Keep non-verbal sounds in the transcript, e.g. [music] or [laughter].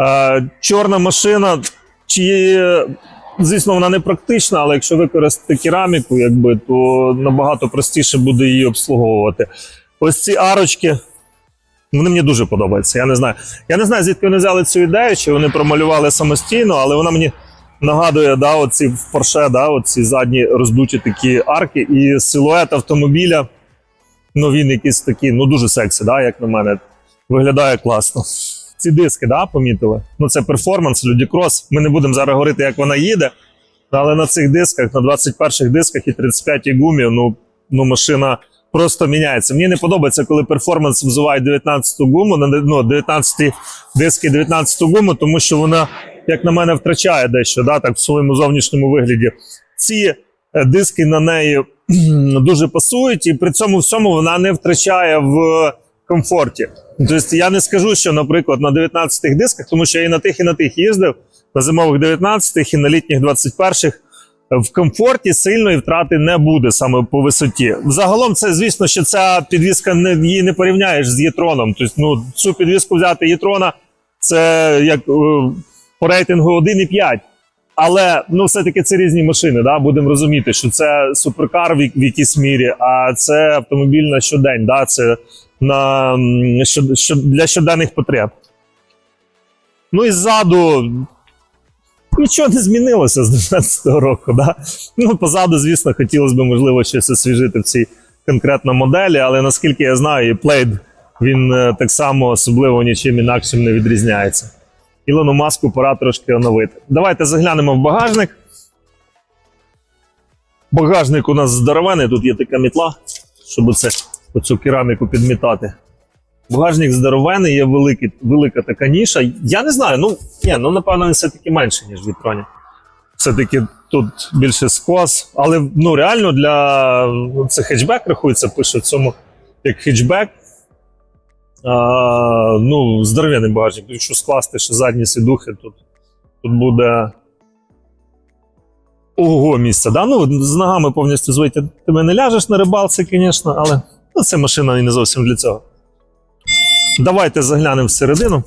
Е, чорна машина, чи, звісно, вона не практична, але якщо використати кераміку, якби, то набагато простіше буде її обслуговувати. Ось ці арочки. Вони мені дуже подобаються. Я не знаю. Я не знаю, звідки вони взяли цю ідею, чи вони промалювали самостійно, але вона мені нагадує, да, оці в Porsche, да, оці задні роздуті такі арки, і силует автомобіля. Ну, він якийсь такий, ну дуже сексі, да, як на мене. Виглядає класно. Ці диски, да, помітили? Ну, це перформанс, людікрос. Ми не будемо зараз говорити, як вона їде. Але на цих дисках, на 21-х дисках і 35-й гумі, ну, ну машина просто міняється. Мені не подобається, коли перформанс взуває 19-ту гуму, ну, 19 диски 19-ту гуму, тому що вона, як на мене, втрачає дещо да, так, в своєму зовнішньому вигляді. Ці е, диски на неї [clears throat] дуже пасують, і при цьому всьому вона не втрачає в комфорті. Тобто я не скажу, що, наприклад, на 19-х дисках, тому що я і на тих, і на тих їздив, на зимових 19-х і на літніх 21-х, в комфорті сильної втрати не буде саме по висоті. Загалом, це звісно, що ця підвізка не її не порівняєш з Єтроном. Тобто, ну цю підвізку взяти Єтрона, це як е, по рейтингу 1,5. Але ну, все-таки це різні машини. Да? Будемо розуміти, що це суперкар в, в якійсь мірі, а це автомобіль на щодень. Да? Це на, для щоденних потреб. Ну і ззаду нічого не змінилося з 19-го року. Да? Ну, позаду, звісно, хотілося б, можливо, щось освіжити в цій конкретно моделі, але наскільки я знаю, і Plate, він е, так само особливо нічим інакшим не відрізняється. Ілону маску пора трошки оновити. Давайте заглянемо в багажник. Багажник у нас здоровений, тут є така мітла, щоб оце, оцю кераміку підмітати. Багажник здоровений, є великий, велика така ніша. Я не знаю, ну, ні, ну напевно, він все-таки менше, ніж Вітроні. Все-таки тут більше скос. Але ну, реально для. ну, Це хетчбек рахується, пише в цьому як хетчбек. А, ну, здоров'яний багажник. Якщо скласти ще задні сідухи, тут, тут буде. Ого, місце. Да? Ну, з ногами повністю звити. Ти не ляжеш на рибалці, звісно, але це машина і не зовсім для цього. Давайте заглянемо всередину.